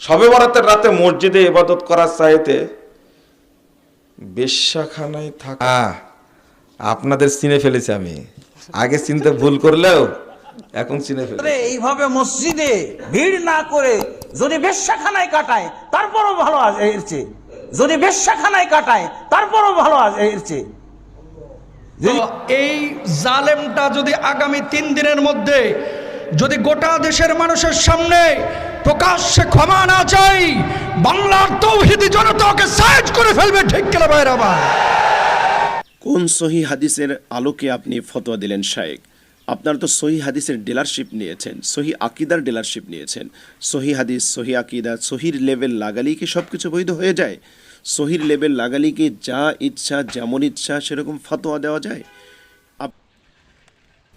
সবে বরাতের রাতে মসজিদে ইবাদত করার চাইতে বেশ্যাখানায় থাকা। আপনাদের চিনে ফেলেছি আমি। আগে চিনতে ভুল করলেও এখন চিনে ফেলে এইভাবে মসজিদে ভিড় না করে যদি বেশ্যাখানায় কাটায় তারপরও ভালো আছে এর চেয়ে যদি বেশ্যাখানায় কাটায় তারপরও ভালো আছে এর চেয়ে এই জালেমটা যদি আগামী তিন দিনের মধ্যে যদি গোটা দেশের মানুষের সামনে প্রকাশ্যে ক্ষমা না চাই, বাংলার তৌহিদি জনতাকে সাইজ করে ফেলবে, ঠিক কেনা বাইরে আবার কোন সহি হাদিসের আলোকে আপনি ফতোয়া দিলেন শায়েক আপনারা তো সহি হাদিসের ডিলারশিপ নিয়েছেন, সহি আকিদার ডিলারশিপ নিয়েছেন। সহি হাদিস, সহি আকিদা, সহির লেভেল লাগালেই কি সব কিছু বৈধ হয়ে যায়? সহির লেভেল লাগালেই কি যা ইচ্ছা, যেমন ইচ্ছা, সেরকম ফতোয়া দেওয়া যায়?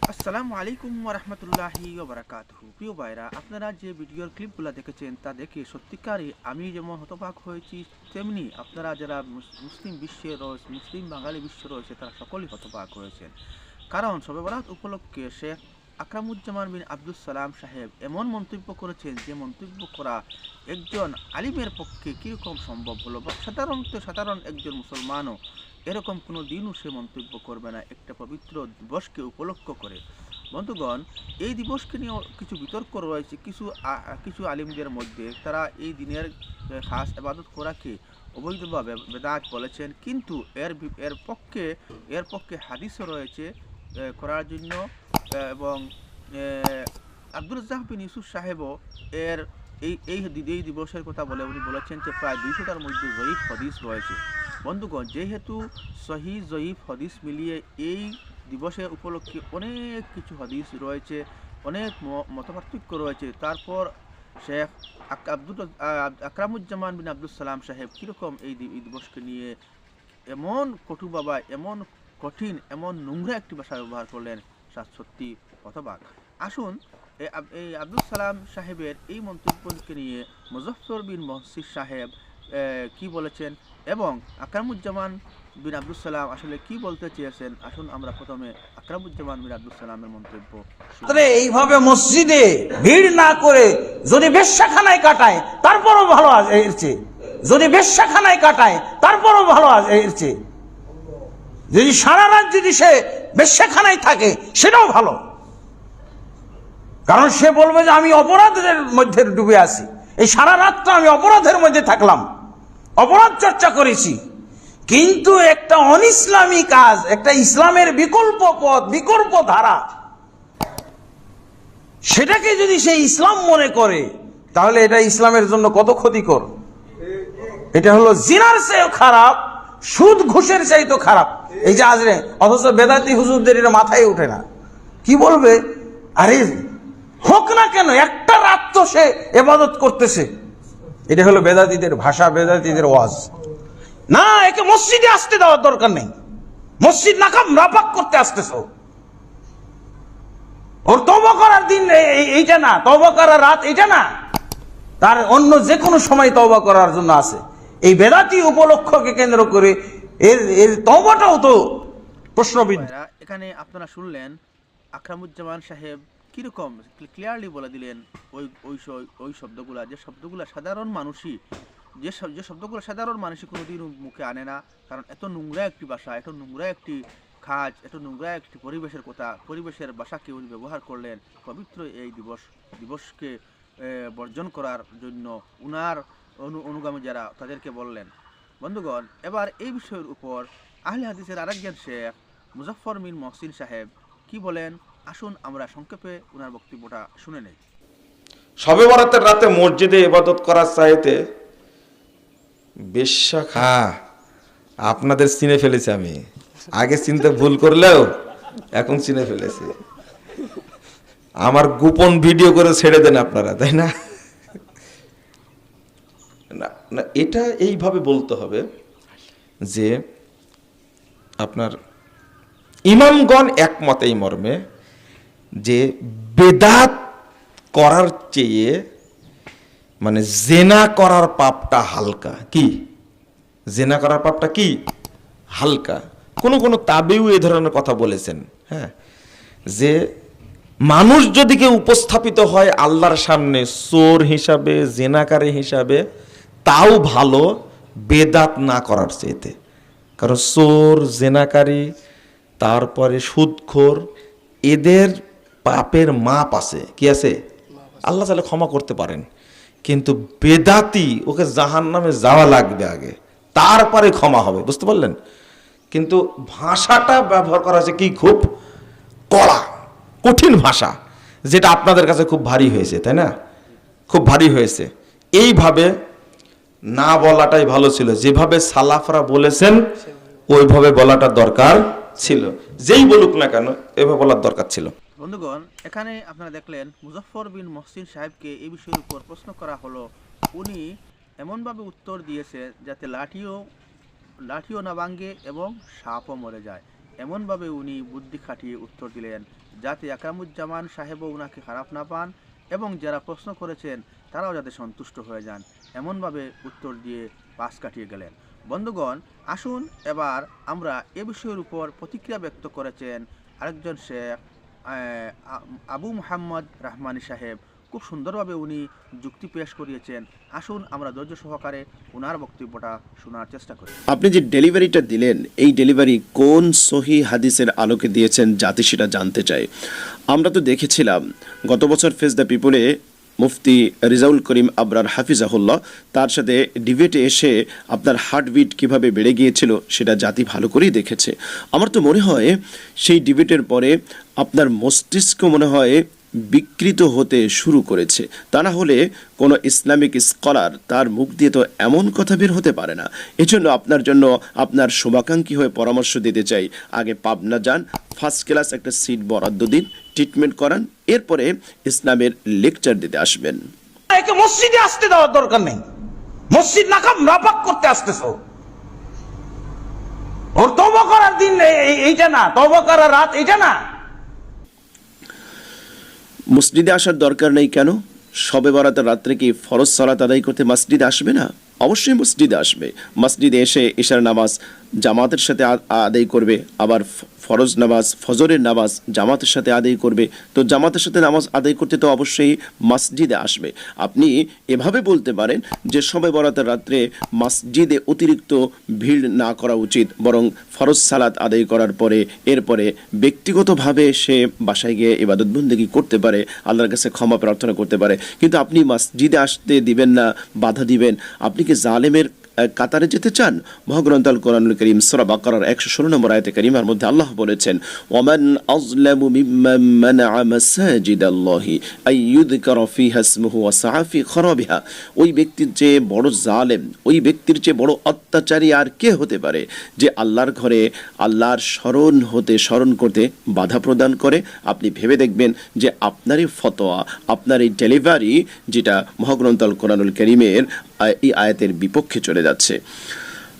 আসসালামু আলাইকুম রহমতুল্লাহি বারাকাতুহু প্রিয় ভাইরা, আপনারা যে ভিডিওর ক্লিপগুলো দেখেছেন, তা দেখে সত্যিকারই আমি যেমন হতবাক হয়েছি, তেমনি আপনারা যারা মুসলিম বিশ্বে রয়েছে, মুসলিম বাঙালি বিশ্ব রয়েছে, তারা সকলেই হতবাক হয়েছেন। কারণ শবে বরাত উপলক্ষে শেখ আকরামুজ্জামান বিন আব্দুল সালাম সাহেব এমন মন্তব্য করেছেন যে মন্তব্য করা একজন আলিমের পক্ষে কীরকম সম্ভব হলো? বা সাধারণত সাধারণ একজন মুসলমানও এরকম কোনো দিনও সে মন্তব্য করবে না। একটা পবিত্র দিবসকে উপলক্ষ করে। বন্ধুগণ, এই দিবসকে নিয়ে কিছু বিতর্ক রয়েছে। কিছু কিছু আলিমদের মধ্যে তারা এই দিনের খাস আবাদত করাকে অবৈধ বা বেদাত বলেছেন। কিন্তু এর এর পক্ষে এর পক্ষে হাদিসও রয়েছে করার জন্য এবং আব্দুল রাজ্জাক বিন ইউসুফ সাহেবও এর এই এই দিবসের কথা বলে উনি বলেছেন যে প্রায় দুইশোটার মধ্যে জয়ীফ হদিস রয়েছে। বন্ধুগণ, যেহেতু সহি জয়ীফ হদিস মিলিয়ে এই দিবসে উপলক্ষে অনেক কিছু হদিস রয়েছে, অনেক মতপার্থক্য রয়েছে, তারপর শেখ আব্দুল আকরামুজ্জামান বিন আব্দুল সালাম সাহেব কীরকম এই দিবসকে নিয়ে এমন কটু বাবা, এমন কঠিন, এমন নোংরা একটি ভাষা ব্যবহার করলেন সত্যি হতবাক। আসুন এই আব্দুল সালাম সাহেবের এই মন্তব্যকে নিয়ে মুজফর বিন মহসিদ সাহেব কি বলেছেন? এবং আকরামুজ্জামান বিন আব্দুল সালাম আসলে কি বলতে চেয়েছেন? আসুন আমরা প্রথমে আকরামুজ্জামান বিন আব্দুল সালামের মন্তব্য। এইভাবে মসজিদে ভিড় না করে যদি বেশ্যাখানায় কাটায়, তারপরও ভালো এর যদি বেশ্যাখানায় কাটায়, তারপরও ভালো এর যদি সারা রাত যদি সে বেশ্যাখানায় থাকে, সেটাও ভালো। কারণ সে বলবে যে আমি অপরাধের মধ্যে ডুবে আছি। এই সারা রাতটা আমি অপরাধের মধ্যে থাকলাম। অপরাধ চর্চা করেছি। কিন্তু একটা অনিসলামী কাজ, একটা ইসলামের বিকল্প পথ, বিকল্প ধারা, সেটাকে যদি সে ইসলাম মনে করে, তাহলে এটা ইসলামের জন্য কত ক্ষতিকর? এটা হলো জিনার চেয়েও খারাপ, সুদ ঘুষের চাইতো খারাপ। এই যে আজরে, অথচ বেদাতি হুজুরদের এটা মাথায় ওঠে না। কি বলবে? আরে, হোক না কেন, একটা রাত তো সে এবাদত করতেছে। এটা হলো বেদাতিদের ভাষা, বেদাতিদের ওয়াজ। না, একে মসজিদে আসতে দেওয়ার দরকার নেই। মসজিদ নাকাম নাপাক করতে আসতেছ। ওর তবা করার দিন এইটা না তবা করার রাত এটা না। তার অন্য যে কোনো সময় তবা করার জন্য আছে। এই বেদাতি উপলক্ষকে কেন্দ্র করে এর এর তবাটাও তো প্রশ্নবিদ্ধ। এখানে আপনারা শুনলেন আকরামুজ্জামান সাহেব কীরকম? ক্লিয়ারলি বলে দিলেন ওই ওই ওই শব্দগুলা, যে শব্দগুলা সাধারণ মানুষই, যে সব- যে শব্দগুলো সাধারণ মানুষই কোনোদিন মুখে আনে না। কারণ এত নোংরা একটি ভাষা, এত নোংরা একটি খাজ এত নোংরা একটি পরিবেশের কথা, পরিবেশের ভাষাকে উনি ব্যবহার করলেন, পবিত্র এই দিবস, দিবসকে বর্জন করার জন্য উনার অনু, অনুগামী যারা, তাদেরকে বললেন। বন্ধুগণ, এবার এই বিষয়ের উপর আহলে হাদিসের আরেকজন শেখ মুজফর মিন মহসিন সাহেব কি বলেন? আসুন আমরা সংক্ষেপে ওনার বক্তব্যটা শুনে নেই। সবে বরাতের রাতে মসজিদে ইবাদত করার চাইতে বেশ্যাখা আপনাদের চিনে ফেলেছি আমি। আগে চিনতে ভুল করলেও এখন চিনে ফেলেছি। আমার গোপন ভিডিও করে ছেড়ে দেন আপনারা তাই না? না না এটা এইভাবে বলতে হবে যে আপনার ইমামগণ একমত এই মর্মে যে বেদাত করার চেয়ে মানে জেনা করার পাপটা হালকা। কি? জেনা করার পাপটা কি? হালকা। কোন কোন তাবেও এ ধরনের কথা বলেছেন হ্যাঁ? যে মানুষ যদি কেউ উপস্থাপিত হয় আল্লাহর সামনে, চোর হিসাবে, জেনাকারী হিসাবে, তাও ভালো বেদাত না করার চেয়েতে। কারণ চোর, জেনাকারী, তারপরে সুদখোর, এদের পাপের মাপ আছে। কি আছে? আল্লাহ তাহলে ক্ষমা করতে পারেন। কিন্তু বেদাতি ওকে জাহান নামে যাওয়া লাগবে আগে। তারপরে ক্ষমা হবে, বুঝতে পারলেন? কিন্তু ভাষাটা ব্যবহার করা হয়েছে কি খুব? কড়া, কঠিন ভাষা, যেটা আপনাদের কাছে খুব ভারী হয়েছে, তাই না? খুব ভারী হয়েছে। এইভাবে না বলাটাই ভালো ছিল। যেভাবে সালাফরা বলেছেন, ওইভাবে বলাটা দরকার ছিল। যেই বলুক না কেন, এভাবে বলার দরকার ছিল। বন্ধুগণ, এখানে আপনারা দেখলেন মুজফর বিন মহসিন সাহেবকে এই বিষয়ের উপর প্রশ্ন করা হলো। উনি এমনভাবে উত্তর দিয়েছে যাতে লাঠিও লাঠিও না ভাঙ্গে এবং সাপও মরে যায়। এমনভাবে উনি বুদ্ধি খাটিয়ে উত্তর দিলেন, যাতে আকরামুজ্জামান সাহেবও উনাকে খারাপ না পান এবং যারা প্রশ্ন করেছেন তারাও যাতে সন্তুষ্ট হয়ে যান। এমনভাবে উত্তর দিয়ে পাশ কাটিয়ে গেলেন। বন্ধুগণ, আসুন এবার আমরা এ বিষয়ের উপর প্রতিক্রিয়া ব্যক্ত করেছেন আরেকজন শেখ আবু মোহাম্মদ রাহমানি সাহেব। খুব সুন্দরভাবে উনি যুক্তি পেশ করিয়েছেন। আসুন আমরা ধৈর্য সহকারে ওনার বক্তব্যটা শোনার চেষ্টা করি। আপনি যে ডেলিভারিটা দিলেন, এই ডেলিভারি কোন সহি হাদিসের আলোকে দিয়েছেন জাতি সেটা জানতে চায়? আমরা তো দেখেছিলাম, গত বছর ফেস দ্য পিপলে মুফতি রিজাউল করিম আবরার হাফিজাহুল্লাহ, তার সাথে ডিবেটে এসে আপনার হার্টবিট কীভাবে বেড়ে গিয়েছিল সেটা জাতি ভালো করেই দেখেছে। আমার তো মনে হয় সেই ডিবেটের পরে আপনার মস্তিষ্ক মনে হয় বিকৃত হতে শুরু করেছে। তা না হলে কোনো ইসলামিক স্কলার তার মুখ দিয়ে তো এমন কথা বের হতে পারে না। এজন্য আপনার জন্য আপনার শুভাকাঙ্ক্ষী হয়ে পরামর্শ দিতে চাই। আগে পাবনা যান ফার্স্ট ক্লাস একটা সিট বরাদ্দ দিন ট্রিটমেন্ট করান, এরপরে ইসলামের লেকচার দিতে আসবেন। একে মসজিদে আসতে দেওয়ার দরকার নেই। মসজিদ নাকাম নাপাক করতে আসতেছ। ওর তবা করার দিন এইটা না তবা করার রাত এইটা না। মসজিদে আসার দরকার নেই কেন? সবে বরাতের রাত্রে কি ফরজ সালাত আদায় করতে মসজিদে আসবে না? অবশ্যই মসজিদে আসবে। মসজিদে এসে ঈশার নামাজ জামাতের সাথে আদায় করবে, আবার ফরজ নামাজ, ফজরের নামাজ জামাতের সাথে আদায় করবে। তো জামাতের সাথে নামাজ আদায় করতে তো অবশ্যই মসজিদে আসবে। আপনি এভাবে বলতে পারেন যে সবে বরাতের রাত্রে মসজিদে অতিরিক্ত ভিড় না করা উচিত, বরং ফরজ সালাত আদায় করার পরে, এরপরে ব্যক্তিগতভাবে সে বাসায় গিয়ে ইবাদত বন্দেগী করতে পারে, আল্লাহর কাছে ক্ষমা প্রার্থনা করতে পারে। কিন্তু আপনি মসজিদে আসতে দিবেন না, বাধা দিবেন। আপনি কি জালেমের কাতারে যেতে চান? মহাগ্রন্থ আল কোরআনুল করিম সূরা বাকারার 116 নম্বর আয়াতে কারিমার মধ্যে আল্লাহ বলেছেন ওমান আযলামু মিম্মান মানাআ মাসাজিদাল্লাহি আই ইউযকারা ফিহা ইসমুহু ওয়া সাআ ফি খরাবিহা। ওই ব্যক্তির যে বড় জালেম, ওই ব্যক্তির যে বড় অত্যাচারী আর কে হতে পারে যে আল্লাহর ঘরে আল্লাহর স্মরণ হতে, স্মরণ করতে বাধা প্রদান করে? আপনি ভেবে দেখবেন যে আপনারই ফতোয়া আপনার এই ডেলিভারি, যেটা মহাগ্রন্থ আল কোরআনুল করিমের এই আয়াতের বিপক্ষে চলে যাচ্ছে।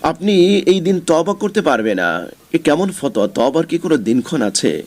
আপনি এই দিন তবা করতে পারবে না। এ কেমন ফতোয়া? তবার কি কোনো দিনক্ষণ আছে?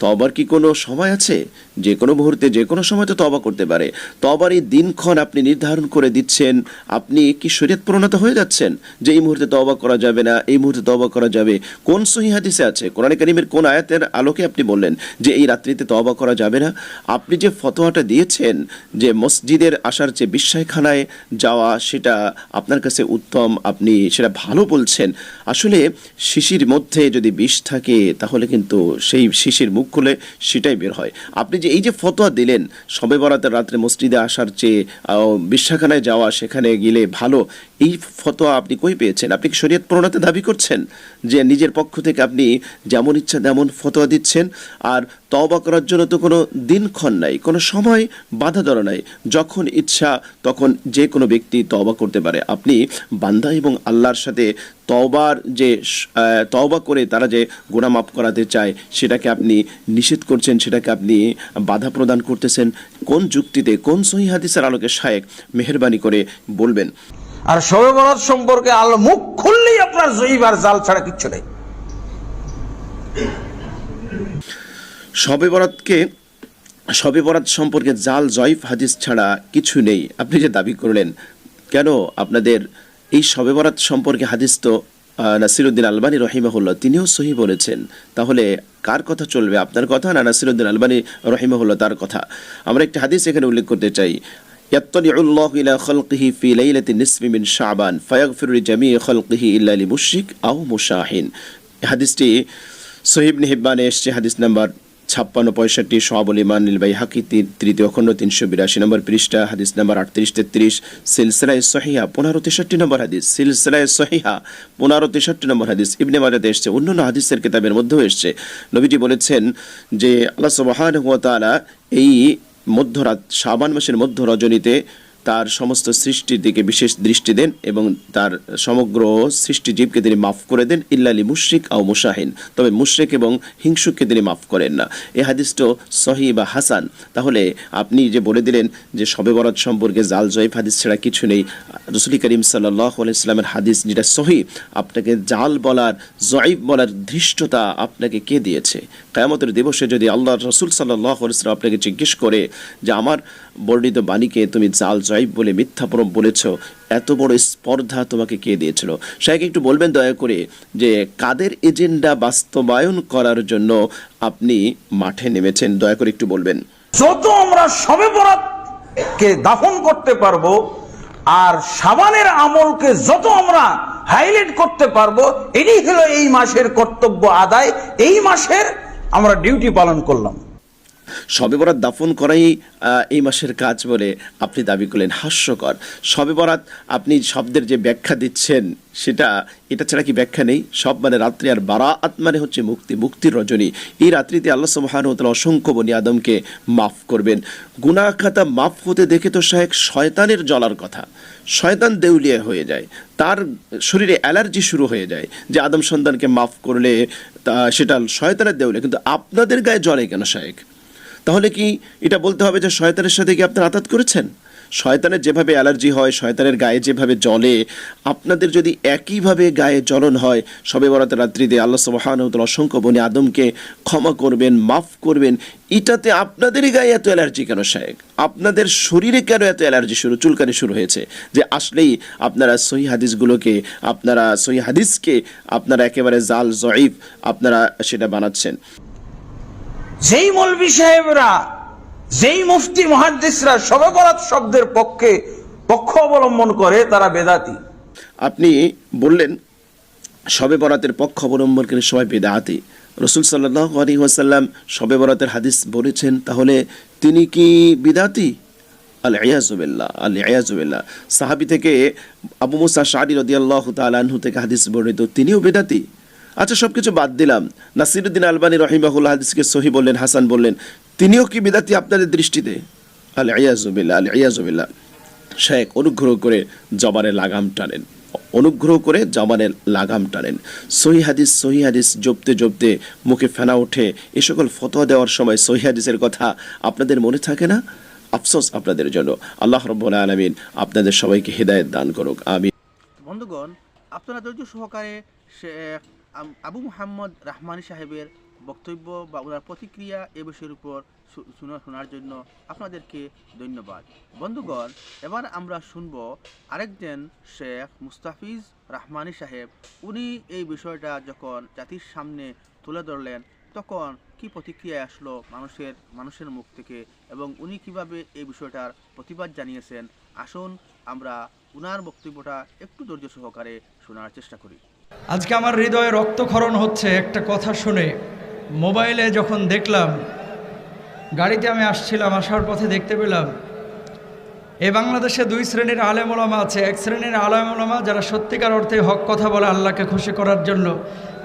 তবার কি কোনো সময় আছে? যে কোনো মুহূর্তে যে কোনো সময় তো তবা করতে পারে। তবার এই দিনক্ষণ আপনি নির্ধারণ করে দিচ্ছেন, আপনি কি শরীয়ত প্রণত হয়ে যাচ্ছেন যে এই মুহূর্তে তবা করা যাবে না, এই মুহূর্তে তবা করা যাবে? কোন সহি হাদিসে আছে? কোরআন কারিমের কোন আয়াতের আলোকে আপনি বললেন যে এই রাত্রিতে তবা করা যাবে না? আপনি যে ফতোয়াটা দিয়েছেন যে মসজিদের আসার চেয়ে বিশ্বাসখানায় যাওয়া, সেটা আপনার কাছে উত্তম, আপনি সেটা ভালো বলছেন। আসলে শিশির মধ্যে যদি বিষ থাকে, তাহলে কিন্তু সেই শিশির মুখ খুলে সেটাই বের হয়। আপনি যে এই যে ফতোয়া দিলেন, সবে বরাতের রাত্রে মসজিদে আসার চেয়ে বিশ্বাখানায় যাওয়া, সেখানে গেলে ভালো, এই ফতোয়া আপনি কই পেয়েছেন? আপনি কি শরীয়ত প্রণাতে দাবি করছেন যে নিজের পক্ষ থেকে আপনি যেমন ইচ্ছা তেমন ফতোয়া দিচ্ছেন? আর তওবা করার জন্য তো কোনো দিনক্ষণ নাই, কোনো সময় বাধা ধরা নাই। যখন ইচ্ছা, তখন যে কোনো ব্যক্তি তওবা করতে পারে। আপনি বান্দা এবং আল্লাহর সাথে তওবার যে তওবা করে তারা যে গুনাহ মাফ করাতে চায় সেটাকে আপনি নিষেধ করছেন সেটাকে আপনি বাধা প্রদান করতেছেন কোন যুক্তিতে কোন সহি হাদিসের আলোকে শায়েক মেহরবানি করে বলবেন? আর শবে বরাত সম্পর্কে আলো মুখ খুললেই আপনার জয়ীবার জাল ছাড়া কিচ্ছু নেই। শবে বরাতকে শবে বরাত সম্পর্কে জাল জয়ফ হাদিস ছাড়া কিছু নেই। আপনি যে দাবি করলেন কেন আপনাদের এই শবে বরাত সম্পর্কে হাদিস তো আহ, নাসিরুদ্দিন আলবানী রহিমাহুল্লাহ তিনিও সহি বলেছেন তাহলে কার কথা চলবে আপনার কথা না নাসিরুদ্দিন আলবানী রহিমাহুল্লাহ তার কথা আমরা একটি হাদিস এখানে উল্লেখ করতে চাই يطلع الله إلى خلقه في ليلة النصف من شعبان فيغفر لجميع خلقه إلا لمشرك أو مشاحن হাদিসটি সহিব হিব্বানে এসছে হাদিস নাম্বার ছাপ্পান্ন পঁয়ষট্টি সোহাবুল ইমান নীলবাই হাকি তৃতীয় খণ্ড তিনশো বিরাশি নম্বর পৃষ্ঠা, হাদিস নম্বর আটত্রিশ তেত্রিশ, সিলসিলায় সহিহা পনেরো তেষট্টি নম্বর হাদিস, সিলসিলায় সহিহা পনেরো তেষট্টি নম্বর হাদিস। ইবনে মাজাতে এসছে, অন্যান্য হাদিসের কিতাবের মধ্যেও এসছে। নবীজি বলেছেন যে, আল্লাহ সবহান হুয়া তালা এই মধ্যরাত, শাবান মাসের মধ্য রজনীতে তার সমস্ত সৃষ্টির দিকে বিশেষ দৃষ্টি দেন এবং তার সমগ্র সৃষ্টিজীবকে তিনি মাফ করে দেন। ইল্লালি মুশরিক আও মুশাহিন। তবে মুশরিক এবং হিংসুককে তিনি মাফ করেন না। এই হাদিসটা সহি বা হাসান। তাহলে আপনি যে বলে দিলেন যে শবে বরাত সম্পর্কে জাল জয়ীফ হাদিস ছাড়া কিছু নেই, রসুল করিম সাল্লাহ ইসলামের হাদিস যেটা সহি আপনাকে জাল বলার, জয়ীফ বলার ধৃষ্টতা আপনাকে কে দিয়েছে? কেয়ামতের দিবসে যদি আল্লাহ রসুল সাল্লাহ ইসলাম আপনাকে জিজ্ঞেস করে যে, আমার বর্ণিত বাণীকে তুমি জাল জয়ীব বলে মিথ্যাপরম বলেছ। এত বড় স্পর্ধা তোমাকে কে দিয়েছিল? শাহেক একটু বলবেন দয়া করে যে কাদের এজেন্ডা বাস্তবায়ন করার জন্য আপনি মাঠে নেমেছেন? দয়া করে একটু বলবেন। যত আমরা সবে কে দাফন করতে পারব আর সাবানের আমলকে যত আমরা হাইলাইট করতে পারব, এটাই হলো এই মাসের কর্তব্য আদায়। এই মাসের আমরা ডিউটি পালন করলাম। শবে বরাত দাফন করাই এই মাসের কাজ বলে আপনি দাবি করলেন। হাস্যকর। শবে বরাত আপনি শব্দের যে ব্যাখ্যা দিচ্ছেন, সেটা, এটা ছাড়া কি ব্যাখ্যা নেই? সব মানে রাত্রি আর বারাত মানে হচ্ছে মুক্তি, মুক্তির রজনী। এই রাত্রিতে আল্লাহ সুবহান অসংখ্য বনি আদমকে মাফ করবেন। গুনাহ খাতা মাফ হতে দেখে তো শাহেক শয়তানের জ্বলার কথা। শয়তান দেউলিয়া হয়ে যায়। তার শরীরে অ্যালার্জি শুরু হয়ে যায় যে আদম সন্তানকে মাফ করলে, তা, সেটা শয়তানের দেউলিয়া। কিন্তু আপনাদের গায়ে জ্বলে কেন শাহেক তাহলে কি এটা বলতে হবে যে শয়তানের সাথে কি আপনারা আতাত করেছেন? শয়তানের যেভাবে অ্যালার্জি হয়, শয়তানের গায়ে যেভাবে জ্বলে, আপনাদের যদি একইভাবে গায়ে জ্বলন হয়, সবে বরাতের রাত্রিতে আল্লাহ সুবহানাহু অসংখ্য বনে আদমকে ক্ষমা করবেন, মাফ করবেন। এটাতে আপনাদেরই গায়ে এত অ্যালার্জি কেন শায়েক আপনাদের শরীরে কেন এত অ্যালার্জি শুরু, চুলকানি শুরু হয়েছে? যে আসলেই আপনারা সহি হাদিসগুলোকে, আপনারা সহি হাদিসকে, আপনারা একেবারে জাল জয়ীফ আপনারা সেটা বানাচ্ছেন। যেই মৌলবি সাহেবরা, যেই মুফতি মহাদ্দিসরা সবে বরাত শব্দের পক্ষে, পক্ষ অবলম্বন করে, তারা বেদাতি। আপনি বললেন শবে বরাতের পক্ষ অবলম্বন করে সবাই বেদাতি। রসুল সাল্লাহ আলী ওয়াসাল্লাম শবে বরাতের হাদিস বলেছেন, তাহলে তিনি কি বিদাতি? আল ইয়াজুবিল্লাহ আল ইয়াজুবিল্লাহ সাহাবি থেকে আবু মুসা শাহরি রদিয়াল্লাহ তালাহু থেকে হাদিস বর্ণিত, তিনিও বেদাতি। আচ্ছা সব কিছু বাদ দিলাম। নাসিরুদ্দিন আলবানী রহিমাহুল্লাহ হাদিসকে সহি বললেন, হাসান বললেন, তিনিও কি বিদাতি আপনাদের দৃষ্টিতে? আল ইয়াজুবিল্লাহ আল ইয়াজুবিল্লাহ শেখ, অনুগ্রহ করে জবানে লাগাম টানেন। অনুগ্রহ করে জবানের লাগাম টানেন। সহি হাদিস সহি হাদিস জপতে জপতে মুখে ফেনা ওঠে। এ সকল ফতোয়া দেওয়ার সময় সহি হাদিসের কথা আপনাদের মনে থাকে না? আফসোস আপনাদের জন্য। আল্লাহ রব্বুল আলমিন আপনাদের সবাইকে হৃদায়ত দান করুক। আমি বন্ধুগণ আপনারা ধৈর্য সহকারে আবু মোহাম্মদ রাহমানি সাহেবের বক্তব্য বা ওনার প্রতিক্রিয়া এ বিষয়ের উপর শোনার জন্য আপনাদেরকে ধন্যবাদ। বন্ধুগণ, এবার আমরা শুনব আরেকজন শেখ মুস্তাফিজ রাহমানি সাহেব। উনি এই বিষয়টা যখন জাতির সামনে তুলে ধরলেন, তখন কি প্রতিক্রিয়া আসলো মানুষের মানুষের মুখ থেকে এবং উনি কীভাবে এই বিষয়টার প্রতিবাদ জানিয়েছেন? আসুন আমরা উনার বক্তব্যটা একটু ধৈর্য সহকারে শোনার চেষ্টা করি। আজকে আমার হৃদয়ে রক্তক্ষরণ হচ্ছে, একটা কথা শুনে। মোবাইলে যখন দেখলাম, গাড়িতে আমি আসছিলাম, আসার পথে দেখতে পেলাম এই বাংলাদেশে দুই শ্রেণির আলেম ওলামা আছে। এক শ্রেণির আলেম ওলামা যারা সত্যিকার অর্থে হক কথা বলে আল্লাহকে খুশি করার জন্য।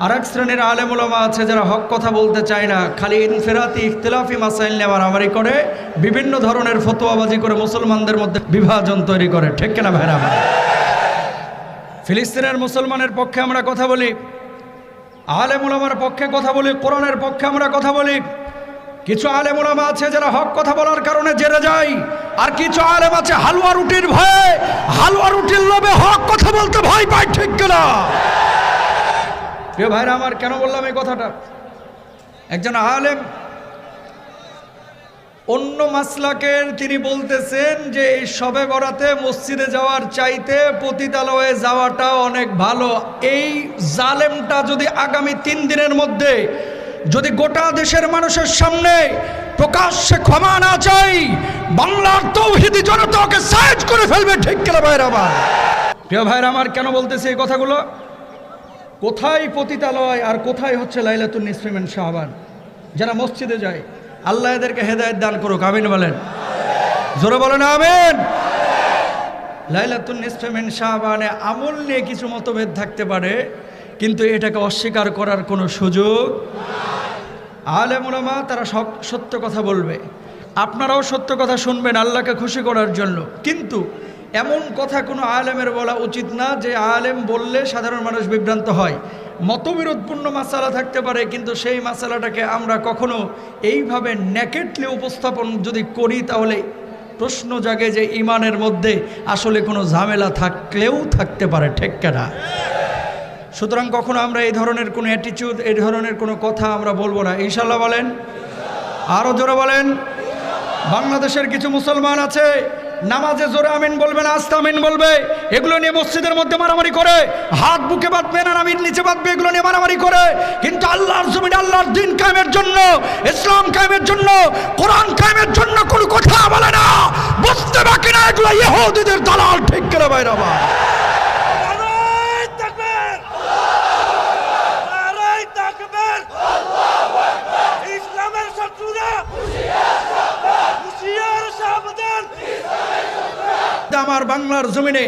আর এক শ্রেণির আলেম ওলামা আছে যারা হক কথা বলতে চায় না। খালি ইনফেরাতি, ইখতলাফি মাসাইল নিয়ে মারামারি করে, বিভিন্ন ধরনের ফতোয়াবাজি করে মুসলমানদের মধ্যে বিভাজন তৈরি করে। ঠিক কিনা ভাইরা? ফিলিস্তিনের মুসলমানের পক্ষে আমরা কথা বলি, আলেম ওলামার পক্ষে কথা বলি, কোরআনের পক্ষে আমরা কথা বলি। কিছু আলেম ওলামা আছে যারা হক কথা বলার কারণে জেরে যায়, আর কিছু আলেম আছে হালুয়া রুটির ভয়ে, হালুয়া রুটির লোভে হক কথা বলতে ভয় পায়, ঠিক কিনা? প্রিয় ভাইরা, আমার কেন বললাম এই কথাটা? একজন আলেম অন্য মাসলাকের তিনি বলতেছেন যে এই সবে বরাতে মসজিদে যাওয়ার চাইতে পতিতালয়ে যাওয়াটা অনেক ভালো। এই জালেমটা যদি আগামী তিন দিনের মধ্যে যদি গোটা দেশের মানুষের সামনে প্রকাশ্যে ক্ষমা না চাই, বাংলার তৌহিদি জনতাকে সাইজ করে ফেলবে ঠিক কেনা ভাইরা আমার? প্রিয় ভাইরা আমার, কেন বলতেছে এই কথাগুলো? কোথায় পতিতালয় আর কোথায় হচ্ছে লাইলাতুন নিসফিমেন শাহবান? যারা মসজিদে যায় আল্লাহ এদেরকে হেদায়ত দান করুক, আমিন বলেন। জোরে বলেন, আমিন। শাহবানে আমল নিয়ে কিছু মতভেদ থাকতে পারে, কিন্তু এটাকে অস্বীকার করার কোনো সুযোগ আলেম ওলামা তারা সব সত্য কথা বলবে। আপনারাও সত্য কথা শুনবেন আল্লাহকে খুশি করার জন্য। কিন্তু এমন কথা কোনো আলেমের বলা উচিত না যে আলেম বললে সাধারণ মানুষ বিভ্রান্ত হয়। মতবিরোধপূর্ণ মাসালা থাকতে পারে, কিন্তু সেই মাসালাটাকে আমরা কখনো এইভাবে নেকেটলি উপস্থাপন যদি করি, তাহলে প্রশ্ন জাগে যে ইমানের মধ্যে আসলে কোনো ঝামেলা থাকলেও থাকতে পারে, ঠিক কেনা? সুতরাং কখনো আমরা এই ধরনের কোনো অ্যাটিচিউড এই ধরনের কোনো কথা আমরা বলব না। ইনশাল্লাহ বলেন? আরও জোরে বলেন? বাংলাদেশের কিছু মুসলমান আছে নামাজে জোরে আমিন বলবে না, আস্তে আমিন বলবে। এগুলো নিয়ে মসজিদের মধ্যে মারামারি করে। হাত বুকে বাঁধবে না আমিন নিচে বাঁধবে, এগুলো নিয়ে মারামারি করে। কিন্তু আল্লাহর জমিন আল্লাহর দিন কায়েমের জন্য, ইসলাম কায়েমের জন্য, কোরআন কায়েমের জন্য কোনো কথা বলে না। বুঝতে বাকি না, এগুলো ইহুদিদের দালাল ঠিক করে বাইরে আমার বাংলার জমিনে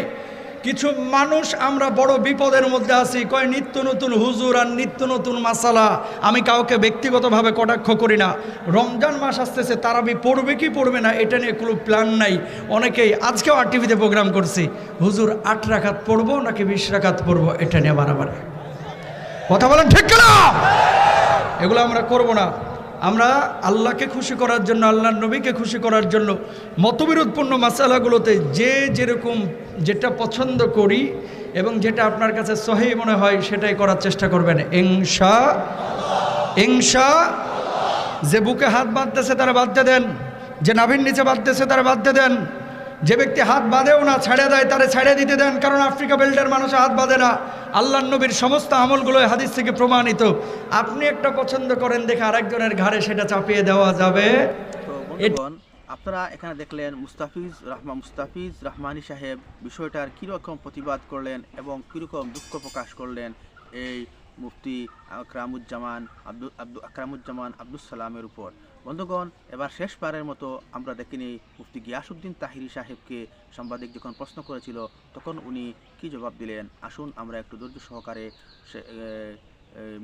কিছু মানুষ আমরা বড় বিপদের মধ্যে আছি। কয়, নিত্য নতুন হুজুর আর নিত্য নতুন মাসালা। আমি কাউকে ব্যক্তিগতভাবে কটাক্ষ করি না। রমজান মাস আসতেছে, তারা তারাবি পড়বে কি পড়বে না, এটা নিয়ে কোনো প্ল্যান নাই। অনেকেই আজকেও আর টিভিতে প্রোগ্রাম করছি। হুজুর, আট রাখাত পড়ব নাকি বিশ রাখাত পড়ব? এটা নিয়ে বাড়াবাড়ি। কথা বলেন ঠিক না এগুলো আমরা করব না। আমরা আল্লাহকে খুশি করার জন্য, আল্লাহর নবীকে খুশি করার জন্য মতবিরোধপূর্ণ মাসালাগুলোতে যে যেরকম যেটা পছন্দ করি এবং যেটা আপনার কাছে সহি মনে হয় সেটাই করার চেষ্টা করবেন। ইংসা ইংসা যে বুকে হাত বাঁধতেছে তারা বাঁধতে দেন, যে নাভির নিচে বাঁধতেছে তারা বাঁধতে দেন। যে ব্যক্তি হাত বাঁধেও না, ছেড়ে দেয়, তারে ছেড়ে দিতে দেন। কারণ আফ্রিকা বেল্টের মানুষ হাত বাঁধে না। আল্লাহ নবীর সমস্ত আমলগুলো হাদিস থেকে প্রমাণিত। আপনি একটা পছন্দ করেন দেখে আরেকজনের ঘাড়ে সেটা চাপিয়ে দেওয়া যাবে। আপনারা এখানে দেখলেন মুস্তাফিজ রহমান মুস্তাফিজ, রহমানী সাহেব বিষয়টার কীরকম প্রতিবাদ করলেন এবং কীরকম দুঃখ প্রকাশ করলেন এই মুফতি আকরামুজ্জামান আব্দুল আকরামুজ্জামান আব্দুল সালামের উপর। বন্ধুগণ, এবার শেষবারের মতো আমরা দেখিনি মুফতি গিয়াসুদ্দিন তাহিরি সাহেবকে। সাংবাদিক যখন প্রশ্ন করেছিল, তখন উনি কি জবাব দিলেন? আসুন, আমরা একটু ধৈর্য সহকারে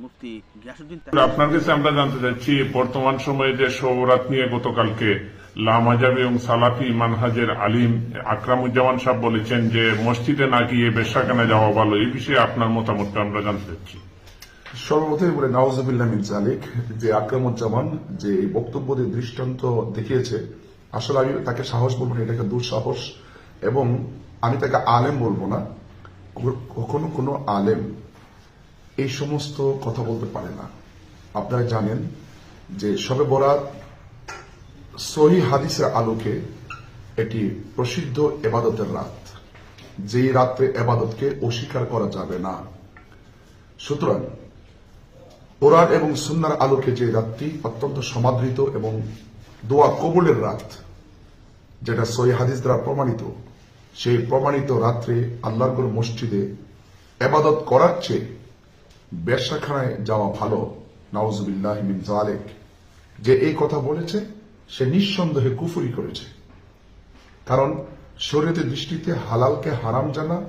মুফতি গিয়াসুদ্দিন আপনার কাছে আমরা জানতে চাচ্ছি বর্তমান সময়ে যে সৌরাত নিয়ে গতকালকে লামাজাবি এবং সালাফি মানহাজের আলিম আকরামুজ্জামান সাহেব বলেছেন যে, মসজিদে না গিয়ে বেশাখানে যাওয়া ভালো। এই বিষয়ে আপনার মতামতটা আমরা জানতে চাচ্ছি। সর্বপ্রথমে বলে নওয়াজবিল্লাহ মিন জালিক যে আকরামুজ্জামান যে এই বক্তব্য দিয়ে দৃষ্টান্ত দেখিয়েছে, আসলে আমি তাকে সাহস বলব না এটাকে দুঃসাহস, এবং আমি তাকে আলেম বলব না। কখনো কোনো আলেম এই সমস্ত কথা বলতে পারে না। আপনারা জানেন যে সবে বরাত সহি হাদিসের আলোকে এটি প্রসিদ্ধ এবাদতের রাত। যেই রাত্রে এবাদতকে অস্বীকার করা যাবে না। সুতরাং কোরআন এবং সুন্নার আলোকে যে রাতটি অত্যন্ত সমাদৃত এবং দোয়া কবুলের রাত, যেটা সই হাদিস দ্বারা প্রমাণিত, সেই প্রমাণিত রাত্রে আল্লাহর মসজিদে এবাদত করার চেয়ে ব্যবসাখানায় যাওয়া ভালো। নওয়াজবিল্লাহ মিন জালেক যে এই কথা বলেছে, সে নিঃসন্দেহে কুফুরি করেছে। কারণ শরীয়তের দৃষ্টিতে হালালকে হারাম জানা,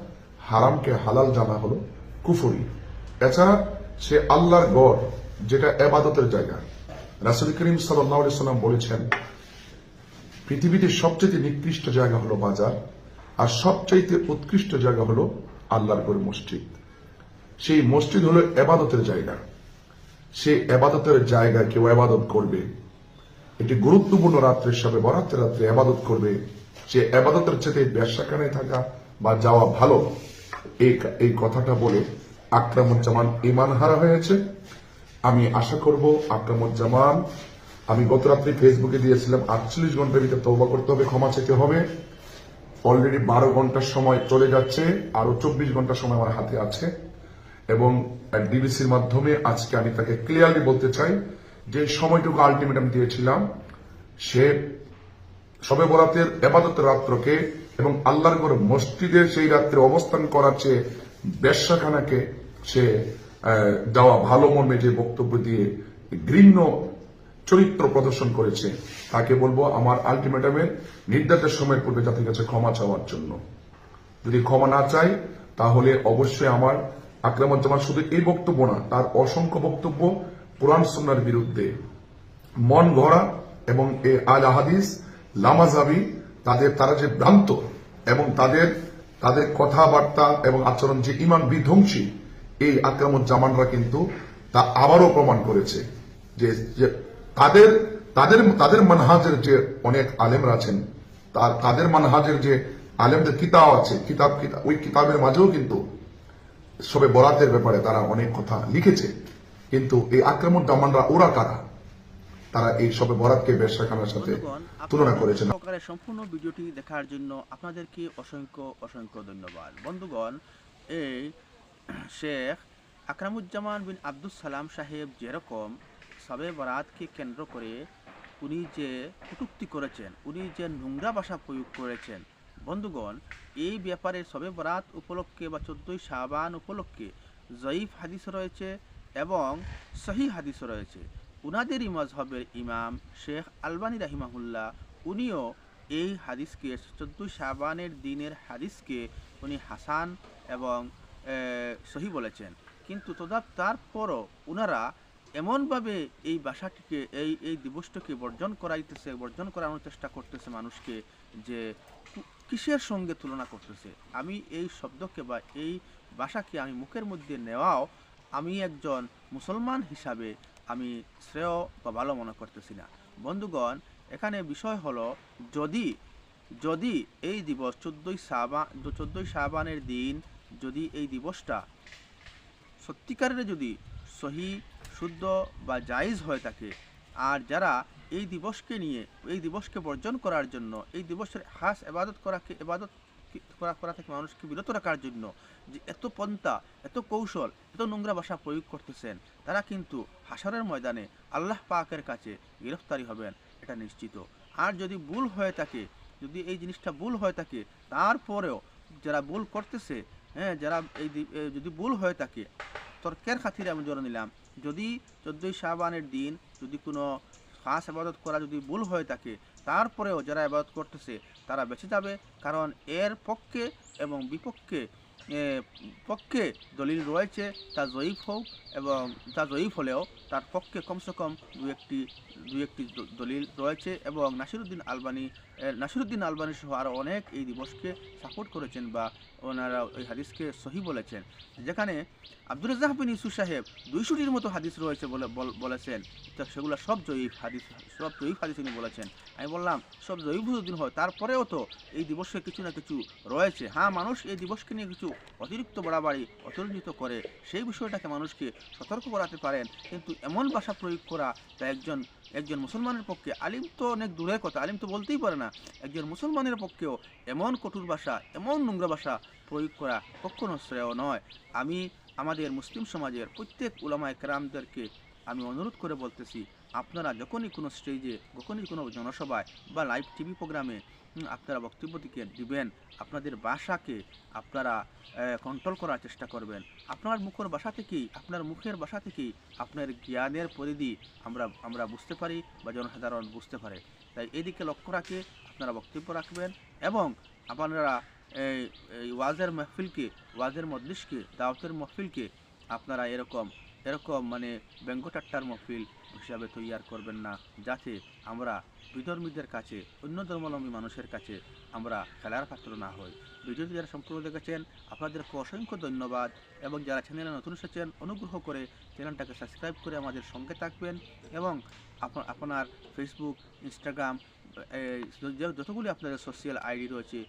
হারামকে হালাল জানা হলো কুফুরি। এছাড়া সে আল্লাহর গড় যেটা এবাদতের জায়গা। রাসুল করিম সাল্লাম বলেছেন, পৃথিবীতে সবচেয়ে নিকৃষ্ট জায়গা হলো বাজার, আর সবচাইতে উৎকৃষ্ট জায়গা হলো আল্লাহর গড় মসজিদ। সেই মসজিদ হলো এবাদতের জায়গা। সে এবাদতের জায়গা কেউ এবাদত করবে। এটি গুরুত্বপূর্ণ রাত্রের সবে বরাত্রে রাত্রে আবাদত করবে। সে আবাদতের চেয়ে ব্যবসাখানায় থাকা বা যাওয়া ভালো এই কথাটা বলে আকরামুজ্জামান ইমান হারা হয়েছে। আমি আশা করব আকরামুজ্জামান, আমি গত রাত্রে ফেসবুকে দিয়েছিলাম, আটচল্লিশ ঘণ্টার ভিতরে তওবা করতে হবে, ক্ষমা চেতে হবে। অলরেডি বারো ঘণ্টার সময় চলে যাচ্ছে, আরও চব্বিশ ঘণ্টার সময় আমার হাতে আছে। এবং ডিবিসির মাধ্যমে আজকে আমি তাকে ক্লিয়ারলি বলতে চাই, যে সময়টুকু আলটিমেটাম দিয়েছিলাম, সে সবে বরাতের এবাদতের রাত্রকে এবং আল্লাহর মসজিদের সেই রাত্রে অবস্থান করার চেয়ে বেশ্যাখানাকে সে দেওয়া ভালো মর্মে যে বক্তব্য দিয়ে ঘৃণ্য চরিত্র প্রদর্শন করেছে, তাকে বলব আমার আলটিমেটামের নির্ধারিত সময়ের পূর্বে জাতির কাছে ক্ষমা চাওয়ার জন্য। যদি ক্ষমা না চাই, তাহলে অবশ্যই আমার আক্রমণ শুধু এই বক্তব্য না, তার অসংখ্য বক্তব্য কোরআন সুন্নার বিরুদ্ধে। মন গড়া এবং এ আল আহাদিস লামাজাবি, তাদের, তারা যে ভ্রান্ত এবং তাদের তাদের কথাবার্তা এবং আচরণ যে ইমান বিধ্বংসী, এই জামানরা কিন্তু তা আবারও প্রমাণ করেছে যে তাদের তাদের তাদের মানহাজের যে অনেক আলেমরা আছেন, তার, তাদের মানহাজের যে আলেমদের কিতাব আছে, কিতাব, কিতাব- ওই কিতাবের মাঝেও কিন্তু সবে বরাতের ব্যাপারে তারা অনেক কথা লিখেছে। কিন্তু এই আক্রমণ জামানরা ওরা কারা? তারা এই সবে বরাতকে ব্যবসাখানার সাথে তুলনা করেছেন। সহকারে সম্পূর্ণ ভিডিওটি দেখার জন্য আপনাদেরকে অসংখ্য অসংখ্য ধন্যবাদ। বন্ধুগণ এই শেখ আকরামুজ্জামান বিন আব্দুল সালাম সাহেব যেরকম সবে বরাতকে কেন্দ্র করে উনি যে কটূক্তি করেছেন উনি যে নোংরা ভাষা প্রয়োগ করেছেন বন্ধুগণ এই ব্যাপারে সবে বরাত উপলক্ষে বা চোদ্দোই শাবান উপলক্ষে জয়ীফ হাদিস রয়েছে এবং সহি হাদিস রয়েছে। উনাদেরই মজহবের ইমাম শেখ আলবানী রাহিমাহুল্লাহ, উনিও এই হাদিসকে, চোদ্দোই শাবানের দিনের হাদিসকে উনি হাসান এবং সহি বলেছেন। কিন্তু তদা, তারপরও উনারা এমনভাবে এই ভাষাটিকে এই এই দিবসটাকে বর্জন করাইতেছে, বর্জন করানোর চেষ্টা করতেছে মানুষকে যে কিসের সঙ্গে তুলনা করতেছে? আমি এই শব্দকে বা এই ভাষাকে আমি মুখের মধ্যে নেওয়াও আমি একজন মুসলমান হিসাবে আমি শ্রেয় বা ভালো মনে করতেছি না। বন্ধুগণ, এখানে বিষয় হলো যদি যদি এই দিবস চোদ্দোই সাবান চোদ্দোই সাবানের দিন যদি এই দিবসটা সত্যিকারের যদি সহি, শুদ্ধ বা জায়েজ হয়ে থাকে, আর যারা এই দিবসকে নিয়ে, এই দিবসকে বর্জন করার জন্য, এই দিবসের হাস এবাদত করাকে, এবাদত করা করা থেকে মানুষকে বিরত রাখার জন্য যে এত পন্থা, এত কৌশল, এত নোংরা ভাষা প্রয়োগ করতেছেন, তারা কিন্তু হাসরের ময়দানে আল্লাহ পাকের কাছে গ্রেফতারি হবেন, এটা নিশ্চিত। আর যদি ভুল হয়ে থাকে, যদি এই জিনিসটা ভুল হয়ে থাকে, তারপরেও যারা ভুল করতেছে হ্যাঁ যারা এই যদি ভুল হয়ে থাকে, তর্কের খাতিরে আমি জোর নিলাম যদি চোদ্দোই শাহবানের দিন যদি কোনো খাস আবাদত করা যদি ভুল হয়ে থাকে, তারপরেও যারা আবাদত করতেছে, তারা বেঁচে যাবে কারণ এর পক্ষে এবং বিপক্ষে পক্ষে দলিল রয়েছে, তা জয়ীফ হোক এবং তা জয়ীফ হলেও তার পক্ষে কমসে কম দু একটি দু একটি দলিল রয়েছে এবং নাসিরুদ্দিন আলবানি নাসিরুদ্দিন আলবানি সহ আরও অনেক এই দিবসকে সাপোর্ট করেছেন বা ওনারা ওই হাদিসকে সহি বলেছেন। যেখানে আব্দুল রাজাক বিন ইসু সাহেব দুইশোটির মতো হাদিস রয়েছে বলে বল- বলেছেন। তো সেগুলো সব জয়ীফ হাদিস, সব জয়ীফ হাদিস উনি বলেছেন। আমি বললাম, সব জয়ীফ দিন হয়, তারপরেও তো এই দিবসে কিছু না কিছু রয়েছে। হ্যাঁ মানুষ এই দিবসকে নিয়ে কিছু অতিরিক্ত বাড়াবাড়ি অতিরঞ্জিত করে, সেই বিষয়টাকে মানুষকে সতর্ক করাতে পারেন। কিন্তু এমন ভাষা প্রয়োগ করা, তা একজন একজন মুসলমানের পক্ষে আলিম তো অনেক দূরের কথা, আলিম তো বলতেই পারে না। একজন মুসলমানের পক্ষেও এমন কঠোর ভাষা, এমন নোংরা ভাষা প্রয়োগ করা কখনো শ্রেয় নয়। আমি আমাদের মুসলিম সমাজের প্রত্যেক উলামা একরামদেরকে আমি অনুরোধ করে বলতেছি, আপনারা যখনই কোনো স্টেজে যখনই কোনো জনসভায় বা লাইভ টিভি প্রোগ্রামে আপনারা বক্তব্য দিকে দিবেন, আপনাদের ভাষাকে আপনারা কন্ট্রোল করার চেষ্টা করবেন। আপনার মুখের ভাষা থেকেই, আপনার মুখের ভাষা থেকেই আপনার জ্ঞানের পরিধি আমরা আমরা বুঝতে পারি বা জনসাধারণ বুঝতে পারে। তাই এদিকে লক্ষ্য রাখে, আপনারা বক্তব্য রাখবেন এবং আপনারা এই ওয়াজের মাহফিলকে, ওয়াজের মজলিসকে, দাওয়াতের মাহফিলকে আপনারা এরকম এরকম মানে ব্যঙ্গটাট্টার মাহফিল হিসাবে তৈয়ার করবেন না, যাতে আমরা বিধর্মীদের কাছে, অন্য ধর্মাবলম্বী মানুষের কাছে আমরা খেলার পাত্র না হই। ভিডিওটি যারা সম্পূর্ণ দেখেছেন, আপনাদেরকে অসংখ্য ধন্যবাদ এবং যারা চ্যানেলে নতুন এসেছেন, অনুগ্রহ করে চ্যানেলটাকে সাবস্ক্রাইব করে আমাদের সঙ্গে থাকবেন এবং আপনার ফেসবুক ইনস্টাগ্রাম যতগুলি আপনাদের সোশ্যাল আইডি রয়েছে,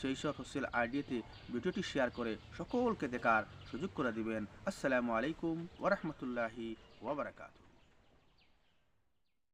সেই সব সোশ্যাল আইডিতে ভিডিওটি শেয়ার করে সকলকে দেখার সুযোগ করে দিবেন। আসসালামু আলাইকুম ওরহমতুল্লাহি ওবরাকাতু